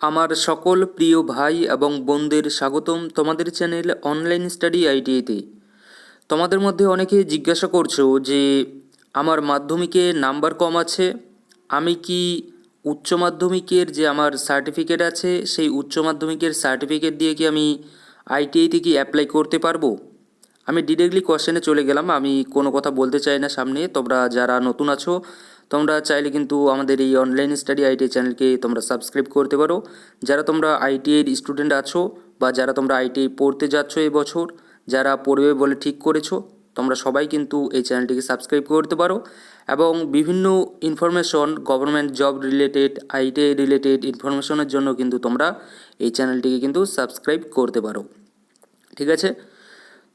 আমার সকল প্রিয় ভাই এবং বোনদের স্বাগতম তোমাদের চ্যানেল অনলাইন স্টাডি আইটিআইতে তোমাদের মধ্যে অনেকে জিজ্ঞাসা করছ যে, আমার মাধ্যমিকে নাম্বার কম আছে? আমি কি উচ্চ মাধ্যমিকের যে আমার সার্টিফিকেট আছে, সেই উচ্চ মাধ্যমিকের সার্টিফিকেট দিয়ে কি আমি আইটিআইতে কি অ্যাপ্লাই করতে পারব? আমি ডিরেক্টলি কোশ্চেনে চলে গেলাম, আমি কোনো কথা বলতে চাই না সামনে। তোমরা যারা নতুন আছো তোমরা চাইলে কিন্তু আমাদের এই অনলাইন স্টাডি আইটিআই চ্যানেলকে তোমরা সাবস্ক্রাইব করতে পারো। যারা তোমরা আইটিআইয়ের স্টুডেন্ট আছো বা যারা তোমরা আইটিআই পড়তে যাচ্ছ বছর, যারা পড়বে বলে ঠিক করেছ, তোমরা সবাই কিন্তু এই চ্যানেলটিকে সাবস্ক্রাইব করতে পারো এবং বিভিন্ন information government job related ITI related ইনফরমেশনের জন্য কিন্তু তোমরা এই চ্যানেলটিকে কিন্তু সাবস্ক্রাইব করতে পারো। ঠিক আছে?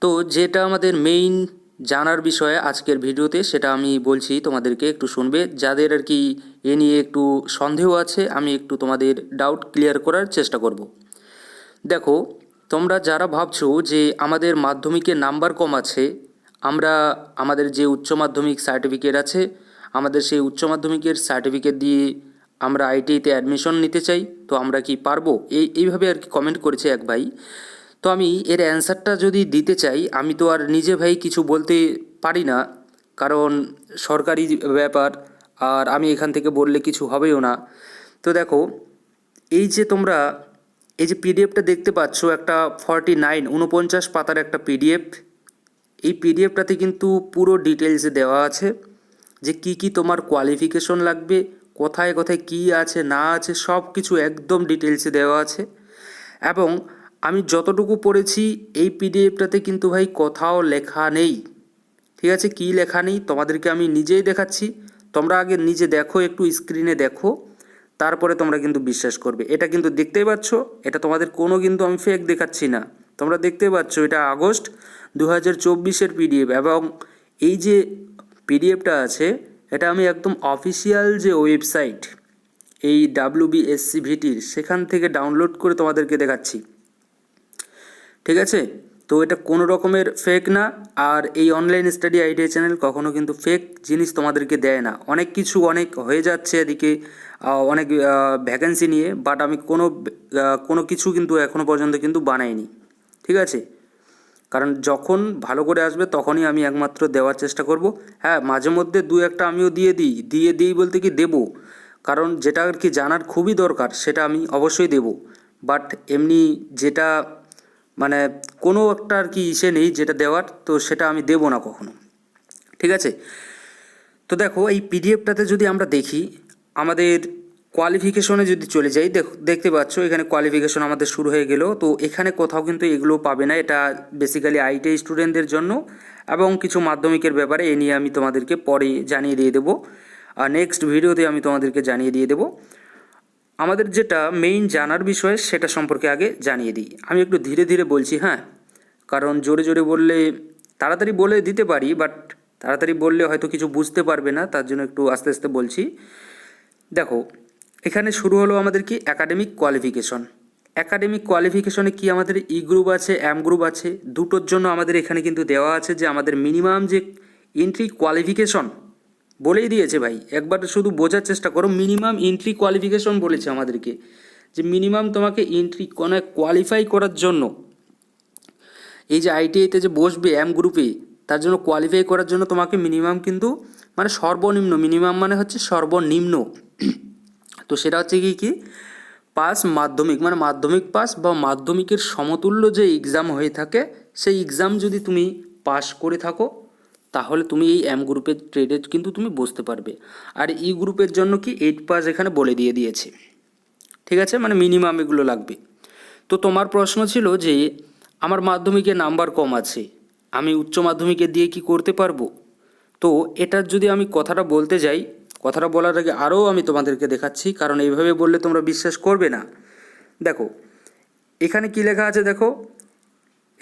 তো যেটা আমাদের মেইন জানার বিষয়ে আজকের ভিডিওতে সেটা আমি বলছি, তোমাদেরকে একটু শুনবে। যাদের আর কি এ নিয়ে একটু সন্দেহ আছে, আমি একটু তোমাদের ডাউট ক্লিয়ার করার চেষ্টা করব। দেখো, তোমরা যারা ভাবছ যে আমাদের মাধ্যমিকে নাম্বার কম আছে, আমরা আমাদের যে উচ্চ মাধ্যমিক সার্টিফিকেট আছে, আমাদের সেই উচ্চ মাধ্যমিকের সার্টিফিকেট দিয়ে আমরা আইটিআইতে অ্যাডমিশন নিতে চাই, তো আমরা কি পারব? এই, এইভাবে আর কি কমেন্ট করেছে এক ভাই। তো আমি এর অ্যান্সারটা যদি দিতে চাই, আমি তো আর নিজে ভাই কিছু বলতে পারি না। কারণ সরকারি ব্যাপার, আর আমি এখান থেকে বললে কিছু হবেও না। তো দেখো, এই যে তোমরা, এই যে পিডিএফটা দেখতে পাচ্ছ, একটা ফর্টি নাইন উনপঞ্চাশ পাতার একটা পিডিএফ এই পিডিএফটাতে কিন্তু পুরো ডিটেলসে দেওয়া আছে, যে কি কি তোমার কোয়ালিফিকেশন লাগবে, কোথায় কোথায় কি আছে, না আছে সব কিছু একদম ডিটেলসে দেওয়া আছে। এবং আমি যতটুকু পড়েছি, এই পিডিএফটাতে কিন্তু ভাই কোথাও লেখা নেই। ঠিক আছে? কি লেখা নেই? তোমাদেরকে আমি নিজেই দেখাচ্ছি। তোমরা আগে নিজে দেখো, একটু স্ক্রিনে দেখো। তারপরে তোমরা কিন্তু বিশ্বাস করবে। এটা কিন্তু দেখতেই পাচ্ছ, এটা তোমাদের কোনো কিন্তু আমি ফেক দেখাচ্ছি না। তোমরা দেখতে পাচ্ছ, এটা আগস্ট দু হাজার চব্বিশের পিডিএফ এবং এই যে পিডিএফটা আছে, এটা আমি একদম অফিসিয়াল যে ওয়েবসাইট এই ডাব্লিউ ভিটির সেখান থেকে ডাউনলোড করে তোমাদেরকে দেখাচ্ছি। ঠিক আছে? তো এটা কোনো রকমের ফেক না, আর এই অনলাইন স্টাডি আইডিয়া চ্যানেল কখনো কিন্তু ফেক জিনিস তোমাদেরকে দেয় না। অনেক কিছু অনেক হয়ে যাচ্ছে এদিকে অনেক ভ্যাকেন্সি নিয়ে বাট আমি কোনো কোনো কিছু কিন্তু এখনও পর্যন্ত কিন্তু বানাইনি। ঠিক আছে? কারণ যখন ভালো করে আসবে তখনই আমি একমাত্র দেওয়ার চেষ্টা করব। হ্যাঁ মাঝে মধ্যে দু একটা আমিও দিয়ে দিই দিয়ে দিই বলতে কি দেবো। কারণ যেটা আর কি জানার খুবই দরকার, সেটা আমি অবশ্যই দেবো। বাট এমনি যেটা মানে কোনো একটা আর কি ইসে নেই যেটা দেওয়ার, তো সেটা আমি দেবো না কখনো। ঠিক আছে? তো দেখো, এই পিডিএফটাতে যদি আমরা দেখি, আমাদের কোয়ালিফিকেশনে যদি চলে যাই, দেখ, দেখতে পাচ্ছ, এখানে কোয়ালিফিকেশন আমাদের শুরু হয়ে গেল। তো এখানে কোথাও কিন্তু এগুলো পাবে না, এটা বেসিক্যালি আইটিআই স্টুডেন্টদের জন্য এবং কিছু মাধ্যমিকের ব্যাপারে এ নিয়ে আমি তোমাদেরকে পরে জানিয়ে দিয়ে দেবো। আর নেক্সট ভিডিওতে আমি তোমাদেরকে জানিয়ে দিয়ে দেবো। আমাদের যেটা মেইন জানার বিষয় সেটা সম্পর্কে আগে জানিয়ে দিই। আমি একটু ধীরে ধীরে বলছি হ্যাঁ? কারণ জোরে জোরে বললে তাড়াতাড়ি বলে দিতে পারি বাট তাড়াতাড়ি বললে হয়তো কিছু বুঝতে পারবে না, তার জন্য একটু আস্তে আস্তে বলছি। দেখো, এখানে শুরু হলো আমাদের কি? একাডেমিক কোয়ালিফিকেশন একাডেমিক কোয়ালিফিকেশনে কি আমাদের ই গ্রুপ আছে এম গ্রুপ আছে? দুটোর জন্য আমাদের এখানে কিন্তু দেওয়া আছে যে আমাদের মিনিমাম যে এন্ট্রি কোয়ালিফিকেশন বলেই দিয়েছে ভাই, একবার শুধু বোঝার চেষ্টা করো মিনিমাম এন্ট্রি কোয়ালিফিকেশন বলেছে আমাদেরকে, যে মিনিমাম তোমাকে এন্ট্রি কোনো কোয়ালিফাই করার জন্য, এই যে আইটিআইতে যে বসবে এম গ্রুপে তার জন্য কোয়ালিফাই করার জন্য তোমাকে মিনিমাম কিন্তু মানে সর্বনিম্ন মিনিমাম মানে হচ্ছে সর্বনিম্ন। তো সেটা হচ্ছে কি কি? পাস মাধ্যমিক মানে মাধ্যমিক পাস বা মাধ্যমিকের সমতুল্য যে এক্সাম হয়ে থাকে, সেই এক্সাম যদি তুমি পাস করে থাকো তাহলে তুমি এই এম গ্রুপের ট্রেডে কিন্তু তুমি বসতে পারবে। আর ই গ্রুপের জন্য কি এইট পাস এখানে বলে দিয়ে দিয়েছে। ঠিক আছে? মানে মিনিমাম এগুলো লাগবে। তো তোমার প্রশ্ন ছিল যে, আমার মাধ্যমিকে নাম্বার কম আছে, আমি উচ্চ মাধ্যমিকে দিয়ে কি করতে পারব? তো এটার যদি আমি কথাটা বলতে যাই, কথাটা বলার আগে আরও আমি তোমাদেরকে দেখাচ্ছি, কারণ এইভাবে বললে তোমরা বিশ্বাস করবে না। দেখো, এখানে কি লেখা আছে দেখো?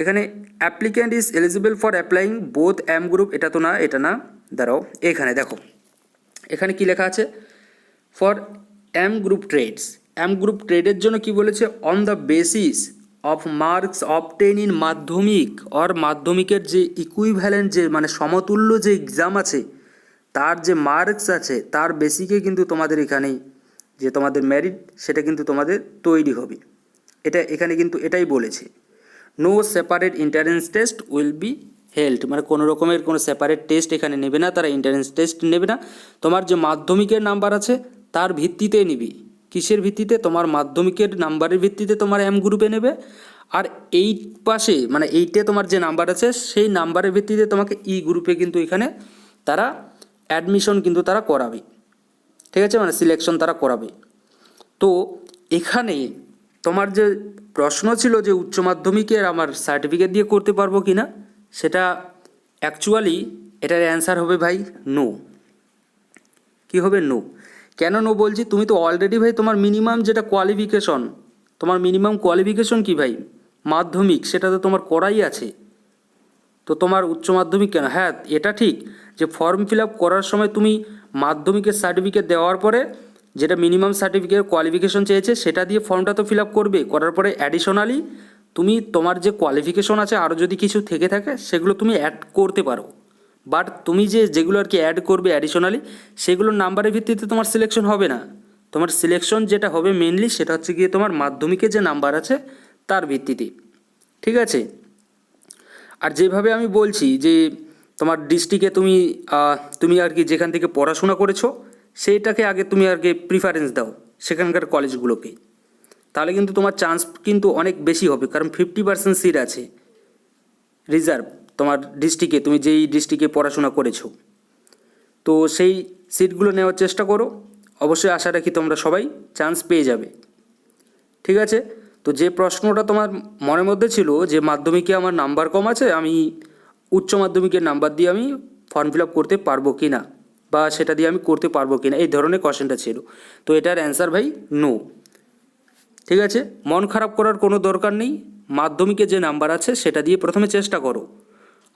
এখানে applicant is eligible for applying both M group এটা তো না, এটা না। দাঁড়াও, এখানে দেখো। এখানে কি লেখা আছে? For M group trades M group ট্রেডের জন্য কি বলেছে? On the basis of marks obtain in Madhyamik or মাধ্যমিকের যে ইকুইভ্যালেন্ট যে মানে সমতুল্য যে এক্সাম আছে, তার যে মার্কস আছে, তার বেসিকে কিন্তু তোমাদের এখানেই যে তোমাদের ম্যারিট সেটা কিন্তু তোমাদের তৈরি হবে। এটা এখানে কিন্তু এটাই বলেছে। No separate entrance test will be held মানে কোনো রকমের কোনো সেপারেট টেস্ট এখানে নেবে না, তারা এন্ট্রান্স টেস্ট নেবে না। তোমার যে মাধ্যমিকের নাম্বার আছে, তার ভিত্তিতে নিবি। কিসের ভিত্তিতে? তোমার মাধ্যমিকের নাম্বারের ভিত্তিতে তোমার এম গ্রুপে নেবে। আর এইট পাশে মানে এইটে তোমার যে নাম্বার আছে, সেই নাম্বারের ভিত্তিতে তোমাকে ই গ্রুপে কিন্তু এখানে তারা অ্যাডমিশন কিন্তু তারা করাবে। ঠিক আছে? মানে সিলেকশন তারা করাবে। তো এখানে তোমার যে প্রশ্ন ছিল যে উচ্চ মাধ্যমিকের আমার সার্টিফিকেট দিয়ে করতে পারব কি না সেটা অ্যাকচুয়ালি এটার অ্যান্সার হবে ভাই নো কি হবে নো কেন নো বলছি? তুমি তো অলরেডি ভাই তোমার মিনিমাম যেটা কোয়ালিফিকেশন তোমার মিনিমাম কোয়ালিফিকেশন কি ভাই? মাধ্যমিক, সেটা তো তোমার করাই আছে। তো তোমার উচ্চ মাধ্যমিক কেন? হ্যাঁ এটা ঠিক যে ফর্ম ফিল আপ করার সময় তুমি মাধ্যমিকের সার্টিফিকেট দেওয়ার পরে যেটা মিনিমাম সার্টিফিকেট কোয়ালিফিকেশন চেয়েছে, সেটা দিয়ে ফর্মটা তো ফিল আপ করবে, করার পরে অ্যাডিশনালি তুমি তোমার যে কোয়ালিফিকেশন আছে আরও যদি কিছু থেকে থাকে, সেগুলো তুমি অ্যাড করতে পারো। বাট তুমি যে যেগুলো আর কি অ্যাড করবে অ্যাডিশনালি সেগুলোর নাম্বারের ভিত্তিতে তোমার সিলেকশন হবে না। তোমার সিলেকশন যেটা হবে মেনলি সেটা হচ্ছে গিয়ে তোমার মাধ্যমিকের যে নাম্বার আছে, তার ভিত্তিতে। ঠিক আছে? আর যেভাবে আমি বলছি যে তোমার ডিস্ট্রিক্টে তুমি তুমি আর কি যেখান থেকে পড়াশোনা করেছ সেইটাকে আগে তুমি কি প্রিফারেন্স দাও সেখানকার কলেজগুলোকে। তাহলে কিন্তু তোমার চান্স কিন্তু অনেক বেশি হবে, কারণ ফিফটি পার্সেন্ট সিট আছে রিজার্ভ তোমার ডিস্ট্রিক্টে তুমি যেই ডিস্ট্রিক্টে পড়াশোনা করেছ। তো সেই সিটগুলো নেওয়ার চেষ্টা করো, অবশ্যই আশা রাখি তোমরা সবাই চান্স পেয়ে যাবে। ঠিক আছে? তো যে প্রশ্নটা তোমার মনের মধ্যে ছিল যে মাধ্যমিকে আমার নাম্বার কম আছে, আমি উচ্চ মাধ্যমিকের নাম্বার দিয়ে আমি ফর্ম ফিল আপ করতে পারব কি না বা সেটা দিয়ে আমি করতে পারব কি না এই ধরনের কোয়েশ্চেনটা ছিল। তো এটার অ্যান্সার ভাই নো ঠিক আছে? মন খারাপ করার কোনো দরকার নেই। মাধ্যমিকে যে নাম্বার আছে, সেটা দিয়ে প্রথমে চেষ্টা করো।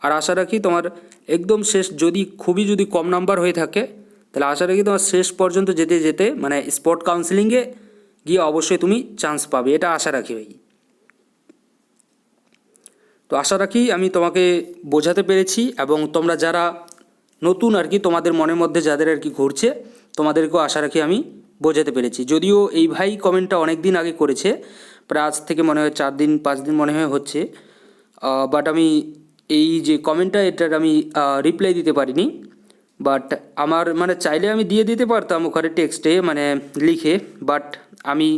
আর আশা রাখি তোমার একদম শেষ, যদি, খুবই যদি কম নাম্বার হয়ে থাকে, তাহলে আশা রাখি তোমার শেষ পর্যন্ত যেতে যেতে মানে স্পট কাউন্সিলিংয়ে গিয়ে অবশ্যই তুমি চান্স পাবে। এটা আশা রাখি ভাই। তো আশা রাখি আমি তোমাকে বোঝাতে পেরেছি এবং তোমরা যারা নতুন আর কি তোমাদের মনের মধ্যে যাদের আর কি ঘুরছে, তোমাদেরকেও আশা রাখি আমি বোঝাতে পেরেছি। যদিও এই ভাই কমেন্টটা অনেক দিন আগে করেছে, প্রায় আজ থেকে মনে হয় চার দিন, পাঁচ দিন মনে হয় হচ্ছে। বাট আমি এই যে কমেন্টটা, এটার আমি রিপ্লাই দিতে পারিনি। বাট আমার মানে চাইলে আমি দিয়ে দিতে পারতাম ওখানে টেক্সটে মানে লিখে বাট আমি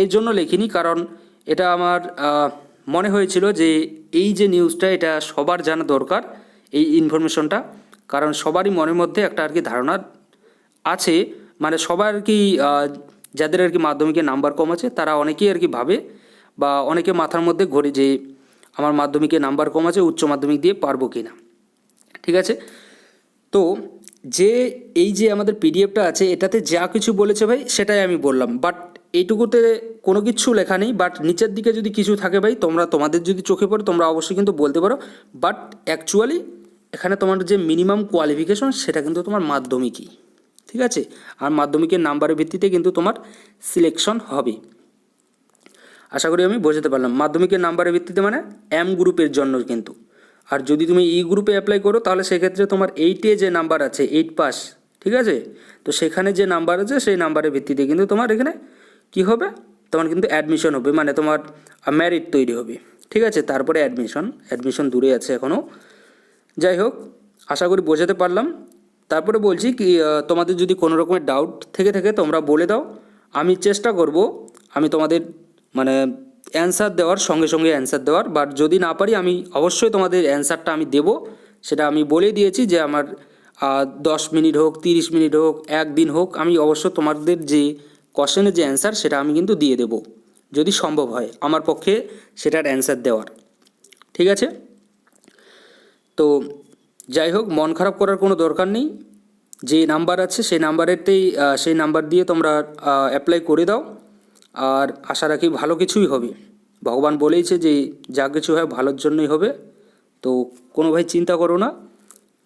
এর জন্য লিখিনি কারণ এটা আমার মনে হয়েছিল যে এই যে নিউজটা এটা সবার জানা দরকার, এই ইনফরমেশনটা কারণ সবারই মনের মধ্যে একটা আর কি ধারণা আছে। মানে সবার কি যাদের আর কি মাধ্যমিকে নাম্বার কম আছে, তারা অনেকেই আর কি ভাবে বা অনেকে মাথার মধ্যে ঘোরে যে আমার মাধ্যমিকে নাম্বার কম আছে, উচ্চ মাধ্যমিক দিয়ে পারব কি না ঠিক আছে? তো যে, এই যে আমাদের পিডিএফটা আছে, এটাতে যা কিছু বলেছে ভাই, সেটাই আমি বললাম। বাট এইটুকুতে কোনো কিছু লেখা নেই। বাট নিচের দিকে যদি কিছু থাকে ভাই, তোমরা তোমাদের যদি চোখে পড়ে, তোমরা অবশ্যই কিন্তু বলতে পারো। বাট অ্যাকচুয়ালি এখানে তোমার যে মিনিমাম কোয়ালিফিকেশন সেটা কিন্তু তোমার মাধ্যমিকই, ঠিক আছে? আর মাধ্যমিকের নাম্বারের ভিত্তিতে কিন্তু তোমার সিলেকশন হবে। আশা করি আমি বোঝাতে পারলাম। মাধ্যমিকের নাম্বারের ভিত্তিতে মানে এম গ্রুপের জন্য কিন্তু। আর যদি তুমি ই গ্রুপে অ্যাপ্লাই করো, তাহলে সেক্ষেত্রে তোমার এইটে যে নাম্বার আছে এইট পাস ঠিক আছে? তো সেখানে যে নাম্বার আছে, সেই নাম্বারের ভিত্তিতে কিন্তু তোমার এখানে কি হবে? তোমার কিন্তু অ্যাডমিশন হবে মানে তোমার ম্যারিট তৈরি হবে, ঠিক আছে? তারপরে অ্যাডমিশন অ্যাডমিশন দূরে আছে এখনও যাই হোক, আশা করি বোঝাতে পারলাম। তারপরে বলছি কি তোমাদের যদি কোনো রকমের ডাউট থেকে থাকে, তোমরা বলে দাও। আমি চেষ্টা করব, আমি তোমাদের মানে অ্যান্সার দেওয়ার, সঙ্গে সঙ্গে অ্যান্সার দেওয়ার। বাট যদি না পারি, আমি অবশ্যই তোমাদের অ্যান্সারটা আমি দেব। সেটা আমি বলে দিয়েছি যে আমার দশ মিনিট হোক, তিরিশ মিনিট হোক, একদিন হোক, আমি অবশ্য তোমাদের যে কোশ্চেনের যে অ্যান্সার সেটা আমি কিন্তু দিয়ে দেব। যদি সম্ভব হয়, আমার পক্ষে সেটার অ্যান্সার দেওয়ার। ঠিক আছে? তো যাই হোক, মন খারাপ করার কোনো দরকার নেই। যে নাম্বার আছে সেই নাম্বারেতেই সেই নাম্বার দিয়ে তোমরা অ্যাপ্লাই করে দাও। আর আশা রাখি ভালো কিছুই হবে। ভগবান বলেইছে যে যা কিছু হয় ভালোর জন্যই হবে। তো কোনো ভাই চিন্তা করো না,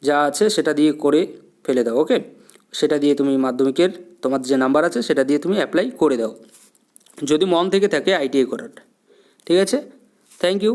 যা আছে সেটা দিয়ে করে ফেলে দাও ওকে সেটা দিয়ে তুমি মাধ্যমিকের, তোমার যে নাম্বার আছে সেটা দিয়ে তুমি অ্যাপ্লাই করে দাও। যদি মন থেকে থাকে আইটিআই করার। ঠিক আছে? Thank you